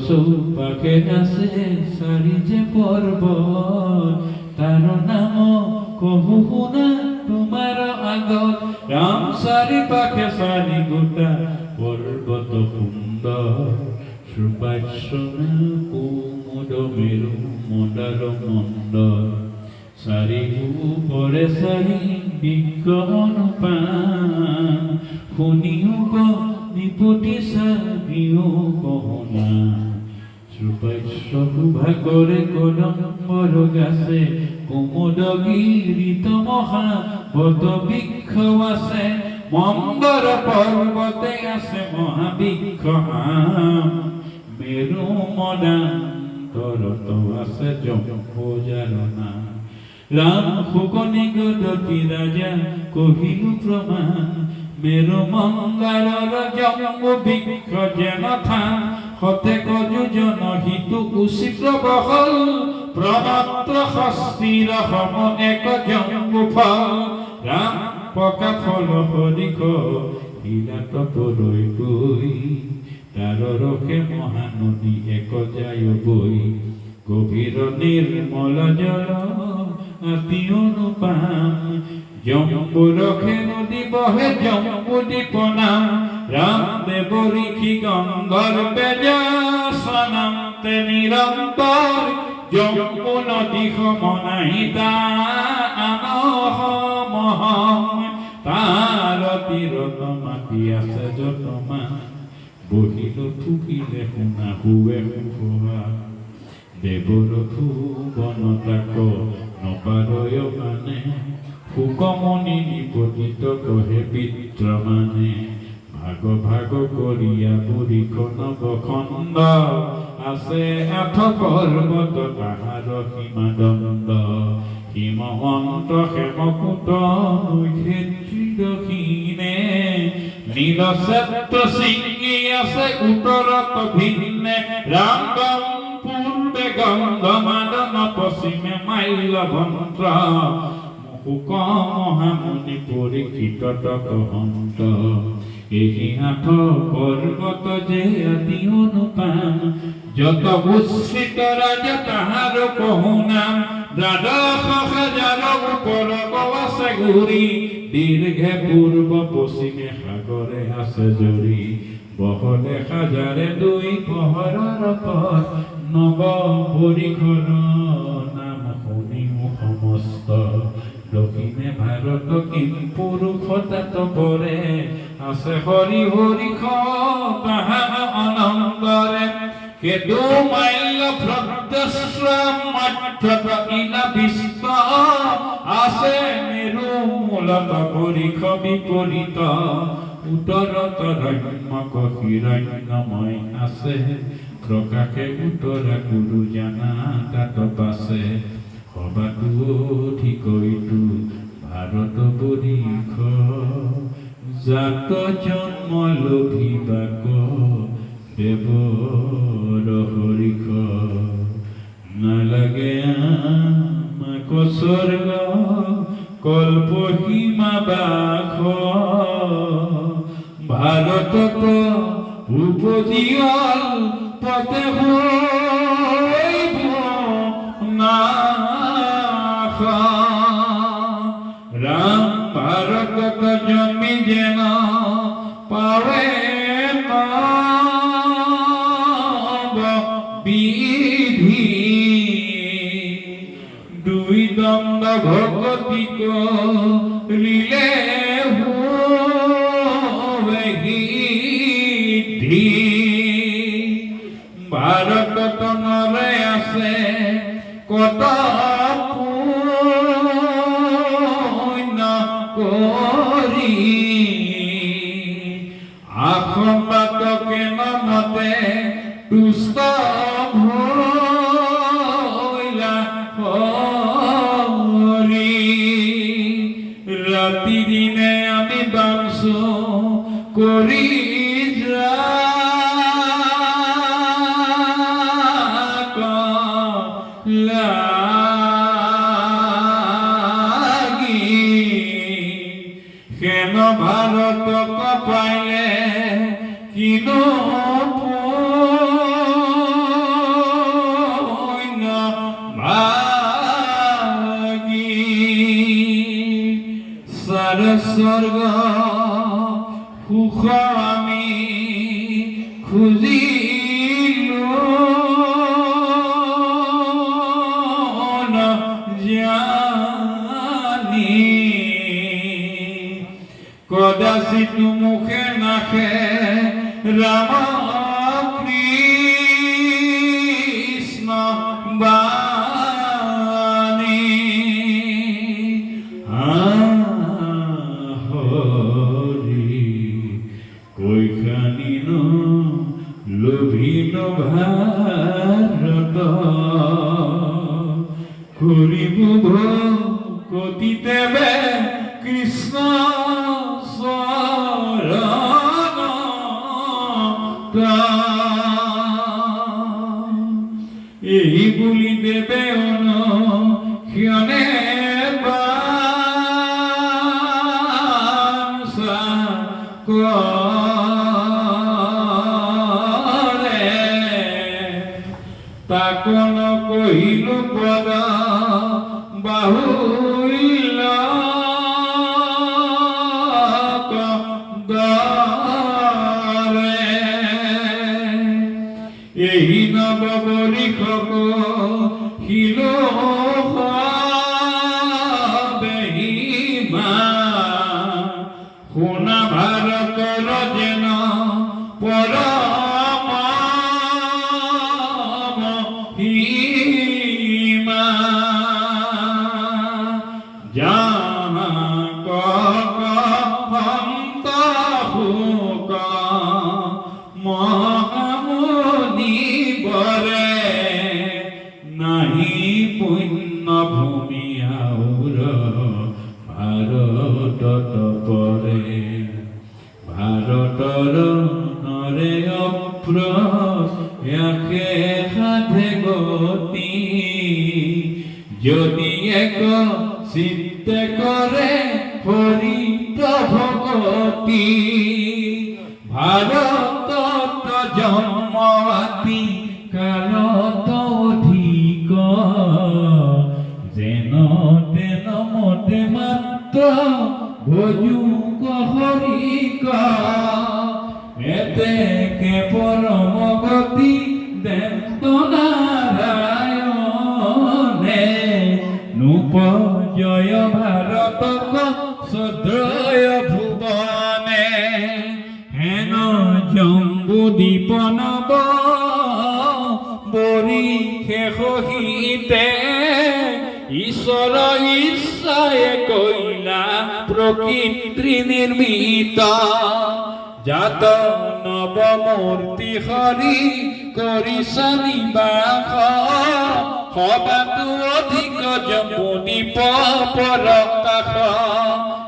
চৌপাশে আছে চাৰি যে পৰ্বত তাৰ নাম কহু শুনা তোমাৰ আগত। পাশে চাৰি গোটা পৰ্বত সুন্দৰ সুপাচ্ছনা কুমুদ মদাৰ মন্দৰ চাৰি ওপৰে চাৰি বৃক্ষ অনুপান শুনিও ক নিপতি চাবিও কহনা। সুপাচ্য ভাগৰে কদম্বৰ গাছে কুমুদ গিৰিত মহা বট বৃক্ষ আছে মন্দৰ পৰ্বতে আছে মহাবৃক্ষ আম মেৰু মদান তরত আছে জম্পোজারণা। রাম ফুকনি গদতি রাজা কহিলু প্রমাণ মেরু মঙ্গলর জম্বু বৃক্ষ যেন থান হতে কযোজন হিতু উচিত বহল প্রমাত্র হস্তির সম এক জম্বু ফল। রাম পকা ফল হরিক হীরাত পৰৈ গৈ তাৰ ৰসে মহানদী এক যায় বৈ। গভীৰ নিৰ্মল জল, আতি অনুপাম জম্বু ৰসে নদী বহে জম্বু দ্বীপ নাম ৰামদেৱ ঋষি গংগৰ বেজাসনাম তে নিৰন্তৰ জম্বু নদী সমনাহিতা আনহমহম তাৰ তীৰত মাতি আছে যতমা বহিল থুকিলে শুনা হুৱে শুভা দেৱৰথু বনতাক নপাৰয় মানে সুকমনি নিপতিত কহে পিত্ৰ মানে ভাগ ভাগ কৰিয়া বুঢ়ীখন বখণ্ড আছে আঠ পৰ্বত তাহাৰ সীমাদণ্ড। হিমৱন্ত হেমকুট ক্ষেত্ৰী দক্ষিণে নীলক্ষেত্ৰ ছিঙি আছে উত্তৰত ভিন্নে ৰাম পূৰ্বে গংগ মাদন পশ্চিমে মুখ মহামুনি পৰীক্ষিত তহন্ত ଏହି পৰ্বত যে আদি অনুপাম, যত উচ্ছিত ৰাজ তাহাৰ কহু নাম। দ্বাদশ হাজাৰ ওপৰ আছে ঘূৰি দীৰ্ঘে পূৰ্ব পশ্চিমে সাগৰে আছে জৰি বহলে হাজাৰে দুই পহৰৰ পথ নৱ পৰিঘৰ নাম শুনিও সমস্ত দক্ষিণে ভাৰত কিম পুৰুষ তাত পৰে। আছে হৰি হৰি তাহার অনন্তরে কেতু মাইল ভ্রদ্রশ্রম মাত্রত ইলা বিশ্ব আছে মেরু মূলত পরিখ বিপরীত উত্তৰত ৰম্যক হিৰণ্যময় আছে। প্ৰকাশে উত্তৰা গুৰু জানা, তাত পাছে সবাতো অধিকৈতো ভাৰত বৰিষ জাত জন্ম লভিবাক, দেৱৰ হৰিষ। নালাগে আমাক স্বৰ্গ, কল্প সীমা বাস। ভাৰতত উপজিয়ল পথে যেন পাবে বিধি। দুই দণ্ড ভগতি করিলে হিধি। ভারতত আখম্বাতকে নমতে দুষ্ট ভইলা স্বর্গ সুখ আমি খুজিলো জানি কদাচিত মুখে নাখে রাম কৃষ্ণ বাণী হরি কৈখানি লোভিন ভারত। করিব কতি এই বুলি দেবে অন ক্ষণে বাঞ্ছা করে তাকন কহিল পদ বাহুল্য পুণ্য ভূমি আউৰ ভাৰতত পৰে ভাৰতৰ নৰে অপ্ৰয়াসে সাধে গতি। যদি এক চিত্তে কৰে হৰিত ভগতি ভাৰতত জন্মতি মাত্ৰ ভজুক হৰিক এতেকে পৰম গতি দেন্ত নাৰায়ণে নুপজয় ভাৰতক সদয় ভুৱনে হেন জম্বু দীপনব শেষহিতে ঈশ্বৰ ইচ্ছায়ে কৈলা নির্মিত জাত নৱমূৰ্তি হরি করি নিবাস সবাতো অধিক যমুনি পৰকাশ